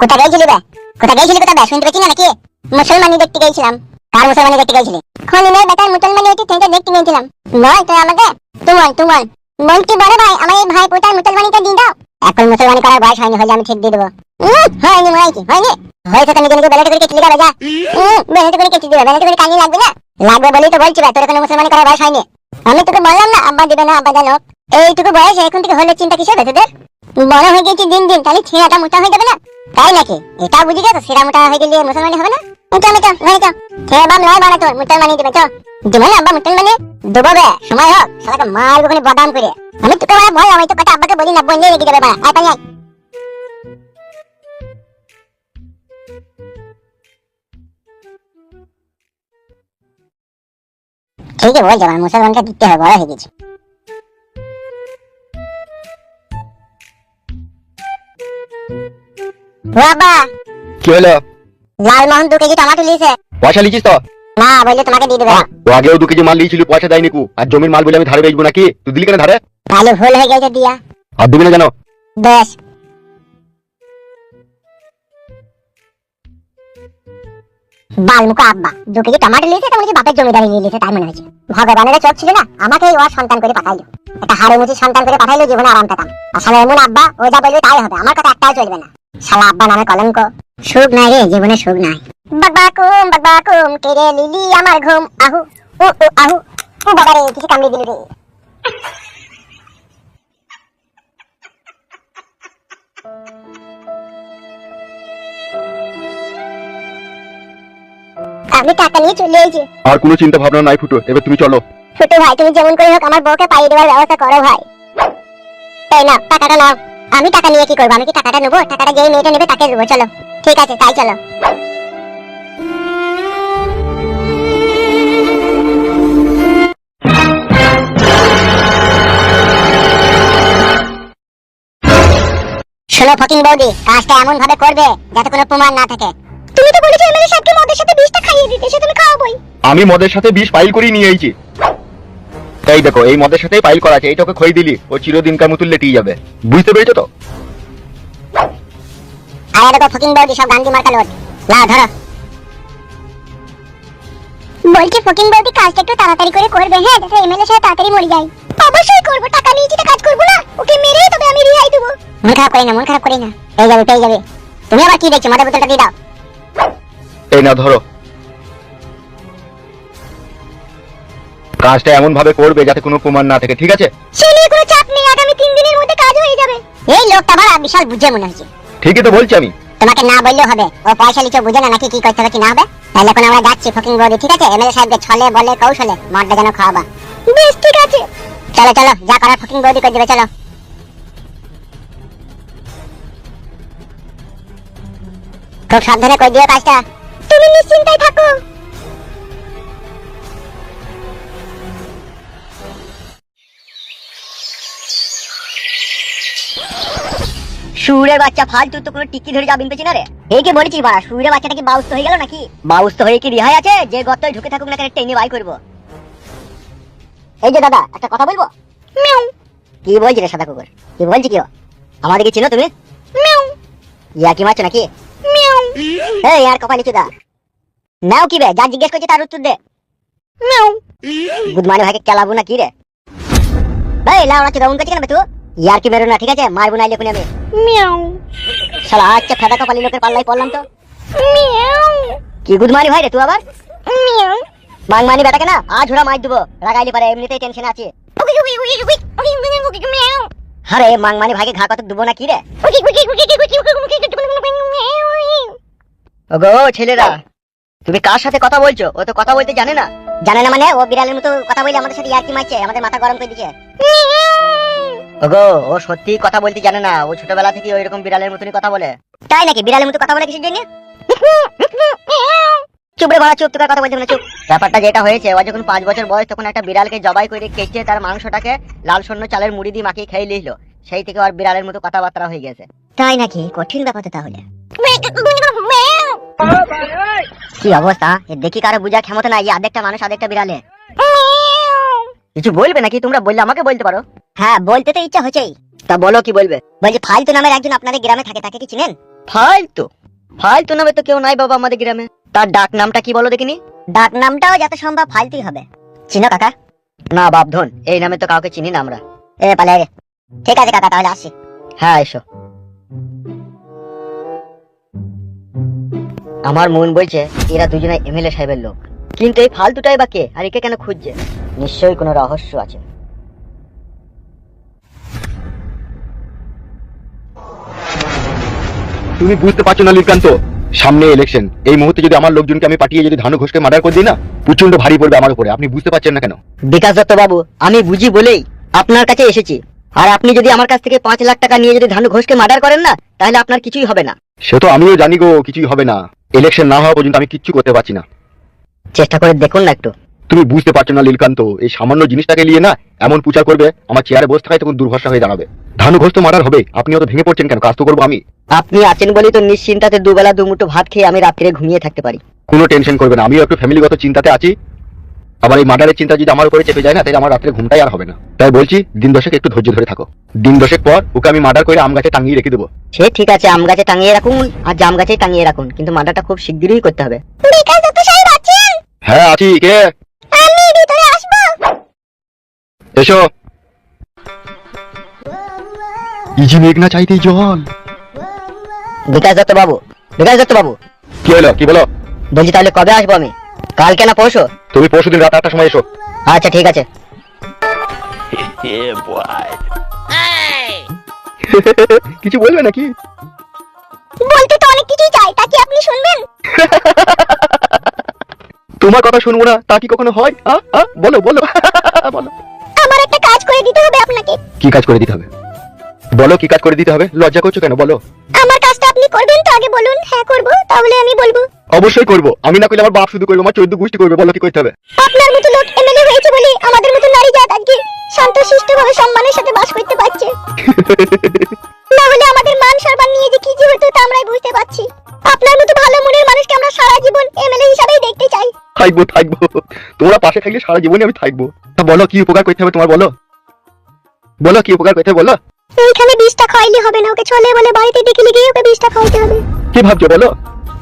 কোথায় গেছিলি বে? কোথায় গেছিলি কোথায় বে? শুনতে পেয়েছি না নাকি? মুসলমানি দেখতে গেছিলাম। কার মুসলমানি দেখতে গেছিলি? খনিনের বেটার মুসলমানি হচ্ছে সেটা দেখতে গেছিলাম বল তুই আমাকে? তোমার তোমার বলছি বড় ভাই আমার এই ভাই পোতার মুসলমানিটা দিয়ে দাও। এখন মুসলমানি করার বয়স হয়নি হলে আমি ঠিক দিয়ে দেবো। হয়নি হয়নি হয়নি। হয়েছে তো নিজে নিজে বেলাতে করে কেটে দিবে যা। বেলাতে করে কেটে দিবে বেলাতে করে কানি লাগবে না। লাগবে বলেই তো বলছি ভাই তোর কোনো মুসলমানি করার বয়স হয়নি। আমি তোকে বললাম না আব্বা দিবে না আব্বা জানো। এইটুকু বয়সে এখন থেকে হলে চিন্তা কিসের তোদের? বড় হয়ে গেছি দিন দিন তাহলে ছেঁড়াটা মোটা হয়ে যাবে না? তাই নাকি? এটা বুঝি গেছো সেরা মোটা হয়ে গেলে মুসলমানি হবে না? চল চল ঘরে চল ছেড়ে বাম লাই বানা তোর মুসলমানি দিবে, চল। দিবে না আব্বা মুসলমানি দেবো বে, সময় হোক, শালাকে মারবো ওখানে বাদাম করে। আমি তোকে বলা বল আমি তো কথা আব্বাকে বলি না বললেই রেখে দেবে বাড়া। আয়, পানি আয়। ঠিকই বলছে, আমার মুসলমানকে দিতে হবে, বড় হয়ে গেছে। বাবা। কি হলো? লালমোহন দু কেজি টমাটো লিয়েছে পয়সা লিখিস তো? না তোমাকে দিয়ে দেবে। ও আগেও দু কেজি মাল লিয়েছিল পয়সা দেয়নি কু। আর জমির মাল বলে আমি ধারে বেচবো নাকি? তুই দিলি কেন ধারে? তাহলে ভুল হয়ে গেছে দিয়া। আর দিবি না জানো বেশ। বালমুখো আব্বা দু কেজি টমাটো লিয়েছে তেমন বাপের জমিদারি নিয়ে লিয়েছে তাই মনে হয়েছে ভগবানের চোখ ছিল না আমাকে সন্তান করে পাঠাইলো। একটা হাড়ে মুচি সন্তান করে পাঠাইলো জীবনে আরাম পেতাম। আসলে এমন আব্বা ও যা বলবে তাই হবে আমার কথা একটাও চলবে না। শালা আব্বা নামে কলঙ্ক। সুখ নাই রে জীবনে সুখ নাই। বাকবাকুম বাকবাকুম কেড়ে লিলি আমার ঘুম। আহু উ উ আহু। ও বাবা রে কিছু কামড়ে দিল রে। আমি টাকা নিয়ে চলে এসেছি আর কোনো চিন্তা ভাবনা নাই ফুটো এবার তুমি চলো। ছোট ভাই তুমি যেমন করে হোক আমার বউকে পাইয়ে দেওয়ার ব্যবস্থা করো ভাই। এই না টাকাটা নাও। আমি টাকা নিয়ে কি করব? আমি কি টাকাটা নেব? টাকাটা যেই মেয়েটা নেবে তাকে দেবো চলো। ঠিক আছে তাই চলো। শোনো ফকিং বৌদি কাজটা এমন ভাবে করবে যাতে কোনো প্রমাণ না থাকে। তুমি তো বলেছ এমএলএ সাহেবকে মদের সাথে বিষটা খাইয়ে দিতে সে তুমি খাওয়াবোই। আমি মদের সাথে বিষ পাইল করিয়ে নিয়ে আইছি। এই দেখো এই মদের সাথেই পাইল করা আছে এইটাকে খই দিলি ও চিরদিনকার মতো লেটিয়ে যাবে। বুঝতে পেরেছ তো? আরে দেখো ফকিং বৌদি সব গান্ধী মার্কা লোড না ধরো। বলছি ফকিং বৌদি কাজটা একটু তাড়াতাড়ি করে করবে হ্যাঁ যাতে এমএলএ সাহেব তাড়াতাড়ি মরে যায়। অবশ্যই করব টাকা নিয়েছি তো কাজ করব না। ওকে মেরে তবে আমি রিহাই দেবো। মন খারাপ করি না মন খারাপ করি না। পেয়ে যাবে পেয়ে যাবে। তুমি আবার কি দেখছ? মাথার বোতলটা দিয়ে দাও। এই না ধরো। কাজটা এমন ভাবে করবে যাতে কোনো প্রমাণ না থাকে ঠিক আছে? সে নিয়ে কোনো চাপ নেই আগামী তিন দিনের মধ্যে কাজ হয়ে যাবে। এই লোকটা ভাড়া বিশাল বুঝে মনে হচ্ছে। ঠিকই তো বলছি আমি। তোমাকে না বললেও হবে ও পয়সা লিচে বুঝে না নাকি কি করতে হবে কি না হবে? তাহলে এখন আমরা যাচ্ছি ফকিং বৌদি ঠিক আছে? এমএলএ সাহেবকে ছলে বলে কৌশলে মদটা যেন খাওয়াবা। বেশ ঠিক আছে। চলো চলো যা করার ফকিং বৌদি করে দেবে চলো। খুব সাবধানে করে দিও কাজটা। তুমি নিশ্চিন্তায় থাকো। সুরের বাচ্চা ফালতু তো কোনো টিকি ধরে যাবেন পেছি না রে? এই কি বলেছিস বাড়া সুরের বাচ্চাটা কি বাউস্ত হয়ে গেল নাকি? বাউস্ত হয়ে কি রিহাই আছে? যে গর্তয় ঢুকে থাকুক না কেন টেনে বাই করব। এই যে দাদা একটা কথা বলব? কি বলছি রে সাদা কুকুর? কি বলছি কি ও? আমাদের কি চিনো তুমি? ইয়া কি মারছো নাকি? এই আর কপালি চুদা। নাও কি বে যা জিজ্ঞেস করছি তার উত্তর দে। গুদমানি ভাইকে কেলাবো না কি রে? এই লাউড়া চুদা উন করছি কেন বে তুই ইয়ার কি বেরো না ঠিক আছে মারবো না লেখুন আমি শালা আচ্ছা ফেদা কপালি লোকের পাল্লাই পড়লাম তো কি গুদমানি ভাই রে তুই আবার মাংমানি বেটাকে না আজ ওরা মার দেবো রাগাইলি পারে এমনিতেই টেনশন আছে আরে মাংমানি ভাইকে ঘা কত দেবো না কি রে ওগো ছেলেরা তুমি কার সাথে কথা বলছো ও তো কথা বলতে জানে না জানে না মানে ও বিড়ালের মতো কথা বলে আমাদের সাথে ইয়ার্কি মারছে আমাদের মাথা গরম করে দিচ্ছে ওগো ও সত্যি কথা বলতে জানে না। ও ছোটবেলা থেকে ওই রকম বিড়ালের মতনই কথা বলে। তাই নাকি? বিড়ালের মতো কথা বলে জন্য? চুপ রে চুপ তোকে কথা বলতে না চুপ। ব্যাপারটা যেটা হয়েছে ও যখন পাঁচ বছর বয়স তখন একটা বিড়ালকে জবাই করে কেটে তার মাংসটাকে লাল সন্ন চালের মুড়ি দিয়ে মাখিয়ে খেয়ে নিল। সেই থেকে আর বিড়ালের মতো কথাবার্তা হয়ে গেছে। তাই নাকি? কঠিন ব্যাপার তো তাহলে। কি অবস্থা? দেখি কারও বুঝার ক্ষমতা নাই আধেকটা মানুষ আধেকটা বিড়ালে। কিছু বলবে নাকি? তোমরা বললে আমাকে বলতে পারো। হ্যাঁ বলতে তো ইচ্ছা হচ্ছেই। তা বলো কি বলবে? বলছি ফালতু নামের একজন আপনাদের গ্রামে থাকে তাকে কি চিনেন? ফালতু? ফালতু নামে তো কেউ নাই বাবা আমাদের গ্রামে। তার ডাক নামটা কি বলো দেখিনি? ডাক নামটাও যত সম্ভব ফালতুই হবে। চিনো কাকা? না বাপধন এই নামে তো কাউকে চিনি না আমরা। এ পালে রে ঠিক আছে কাকা তাহলে আসি হ্যাঁ এসো। আমার মন বলছে এরা দুজনে এমএলএ সাহেবের লোক। কিন্তু এই ফালতুটাই বা কে? আর একে কেন খুঁজছে? নিশ্চয়ই কোনো রহস্য আছে। তুমি বুঝতে পারছ না লীলকান্ত সামনে ইলেকশন এই মুহূর্তে যদি আমার লোকজনকে আমি পাঠিয়ে যদি ধানু ঘোষকে মার্ডার করে দিই না প্রচণ্ড ভারী পড়বে আমার উপরে। আপনি বুঝতে পারছেন না কেন? বিকাশ দত্ত বাবু আমি বুঝি বলেই আপনার কাছে এসেছি। আর আপনি যদি আমার কাছ থেকে পাঁচ লাখ টাকা নিয়ে যদি ধানু ঘোষকে মার্ডার করেন না তাহলে আপনার কিছুই হবে না। সে তো আমিও জানি গো কিছুই হবে না। ইলেকশন না হওয়া পর্যন্ত আমি কিচ্ছু করতে পারছি না। চেষ্টা করে দেখুন না একটু। তুমি বুঝতে পারছ না লীলকান্ত এই সামান্য জিনিসটাকে নিয়ে না এমন প্রচার করবে আমার চেয়ারে বসে থাকায় তখন দুর্ভাষা হয়ে দাঁড়াবে। ধানু ঘোষ তো মার্ডার হবে আপনি অত ভেঙে পড়ছেন কেন? কাজ তো করব আমি। আপনি আছেন বলেই তো নিশ্চিন্তাতে দুবেলা দুমুঠো ভাত খেয়ে আমি রাত্রে ঘুমিয়ে থাকতে পারি। কোনো টেনশন করবে না আমিও একটু ফ্যামিলিগত চিন্তাতে আছি। আবার এই মার্ডারের চিন্তা যদি আমার উপরে চেপে যায় না তাহলে আমার রাত্রে ঘুমটাই আর হবে না। তাই বলছি দিন দশেক একটু ধৈর্য ধরে থাকো। দিন দশেক পর ওকে আমি মার্ডার করে আম গাছে টাঙিয়ে রেখে দেবো। সে ঠিক আছে আম গাছে টাঙিয়ে রাখুন আর জাম গাছে টাঙিয়ে রাখুন কিন্তু মার্ডারটা খুব শিগগিরই করতে হবে। হ্যাঁ আছি। কে? এসো। ইজি মেঘ না চাইতেই জল। বিকাশ দত্ত বাবু বিকাশ দত্ত বাবু। কি হলো কি বলো? বলছি তাহলে কবে আসব আমি? কালকে না পরশু? তুমি পরশু দিন রাত আটটার সময় এসো। আচ্ছা ঠিক আছে। কিছু বলবে নাকি? বলতে তো অনেক কিছুই চাই তা কি আপনি শুনবেন? তোমার কথা শুনব না তা কি কখনো হয়? বলো বলো। বলো। কাজ করে দিতে হবে আপনাকে। কি কাজ করে দিতে হবে? বলো কি কাজ করে দিতে হবে? লজ্জা করছ কেন? বলো। আমার কাজটা আপনি করবেন তো আগে বলুন। হ্যাঁ করব। তাহলে আমি বলব। অবশ্যই করব। আমি না করলে আমার বাপ শুধু করব আমার চোদ্দ গোষ্ঠী করবে। বলো কি করতে হবে? আপনার মতো লোক এমএলএ হয়েছে বলে আমাদের মতো নারী জাত আজকে শান্তশিষ্টভাবে সম্মানের সাথে বাস করতে পারছে। না হলে আমাদের মান সম্মান নিয়ে যে কি যে হতো তা আমরাই বুঝতে পারছি। আপনার মতো ভালো মনের মানুষকে আমরা সারা জীবন এমএলএ হিসাবেই দেখতে চাই। থাকব থাকব। তোমরা পাশে থাকলে সারা জীবনে আমি থাকব। বলো কি উপকার করতে হবে তোমার বলো। বলো কি উপকার করতে বলো। এইখানে বিষটা খাইলে হবে না ওকে চলে বলে বাড়িতে ডেকে লিখে ওকে বিষটা খাওয়াতে হবে। কি ভাবছ বলো?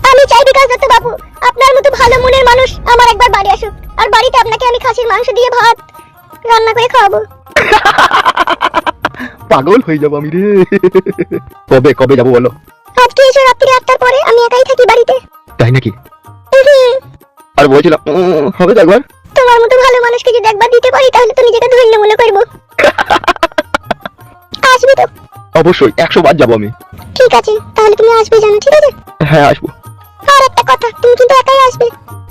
আমি চাই বিকাশ দত্ত বাবু আপনার মতো ভালো মনের মানুষ আমার একবার বাড়ি আসুক আর বাড়িতে আপনাকে আমি খাসির মাংস দিয়ে ভাত রান্না করে খাওয়াবো। পাগল হয়ে যাব আমি রে। কবে কবে যাব বলো। আজকে এসে রাত্রি আটটার পরে আমি একাই থাকি বাড়িতে। তাই নাকি? আর বলছিলাম হবে তো একবার। তোমার মতো ভালো মানুষকে যদি একবার দিতে পারি তাহলে তো নিজেকে ধন্য মনে করব। আসবে তো? অবশ্যই একশো বার যাব আমি। ঠিক আছে তাহলে তুমি আসবে জানো ঠিক আছে? হ্যাঁ আসব। আর একটা কথা তুমি কিন্তু একাই আসবে।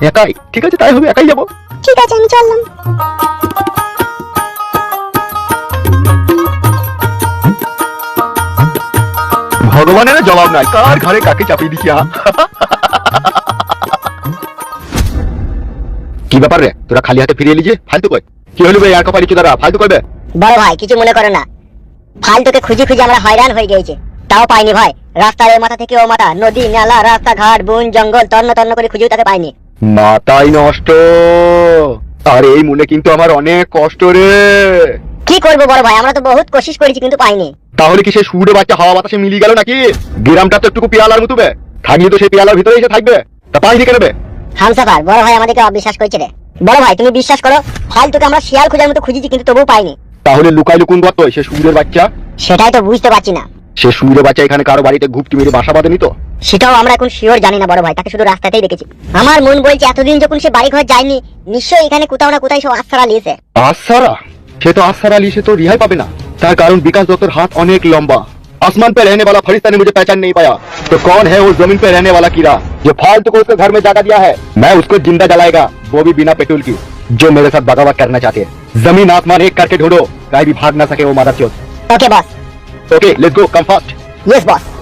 একাই? ঠিক আছে তাই হবে একাই যাব। ঠিক আছে আমি চললাম। ভগবানের জবাব নাই কার ঘরে কাকে চাপিয়ে দিছি? কি ব্যাপার রে? তোরা খালি হাতে ফিরিয়ে যে? ফালতু কই? কি হলো বে আর কপালি চুদারা ফালতু করবে? বড় ভাই কিছু মনে করো না। ফালতুকে খুঁজে খুঁজে আমরা হয়রান হয়ে গেছি তাও পাইনি ভাই। রাস্তার এ মাথা থেকে ও মাথা নদী নালা রাস্তাঘাট বন জঙ্গল তন্ন তন্ন করে খুঁজেও তাকে পাইনি। মাথাই নষ্ট। আর এই মনে কিন্তু আমার অনেক কষ্ট রে। কি করব বড় ভাই? আমরা তো বহুত কোশিশ করেছি কিন্তু পাইনি। তাহলে কি সে সুরে বাচ্চা হাওয়া বাতাসে মিলিয়ে গেল নাকি? গ্রামটা তো একটু পেয়ালার মতো বে। থাকলে তো সেই পিয়ালার ভিতরে এসে থাকবে। তা পাইনি কেন বে? হামসাফার বড় ভাই আমাদেরকে অবিশ্বাস করছে রে। বড় ভাই তুমি বিশ্বাস করো? ফাইল তোকে আমরা শিয়াল খোঁজার মতো খুঁজেছি কিন্তু তবুও পাইনি। তাহলে লুকাইলো কোন দত্ত সে সুবীরের বাচ্চা। সেটাই তো বুঝতে পারছি না। সে সুবীরের বাচ্চা এখানে কারও বাড়িতে ঘুপটি মেরে বাসা বাঁধেনি তো? সেটাও আমরা এখন শিওর জানি না বড় ভাই। তাকে শুধু রাস্তাতেই দেখেছি। আমার মন বলছে এতদিন যখন সে বাড়ি ঘর যায়নি নিশ্চয়ই এখানে কোথাও না কোথায় সব আশ্রয় নিয়েছে। আশ্রয় সে তো আশ্রয় নিয়ে তো রিহাই পাবে না। তার কারণ বিকাশ দত্তর হাত অনেক লম্বা। आसमान पे रहने वाला फरिश्ता ने मुझे पहचान नहीं पाया। तो कौन है उस ज़मीन पे रहने वाला कीड़ा? जो फालतू को उसके घर में जागा दिया है मैं उसको ज़िंदा जलाएगा वो भी बिना पेट्रोल की। जो मेरे साथ बगावत करना चाहते हैं। ज़मीन आसमान एक करके ढूंढो कहीं भी भाग ना सके वो मारा चोट ओके बस okay let's go come fast yes बस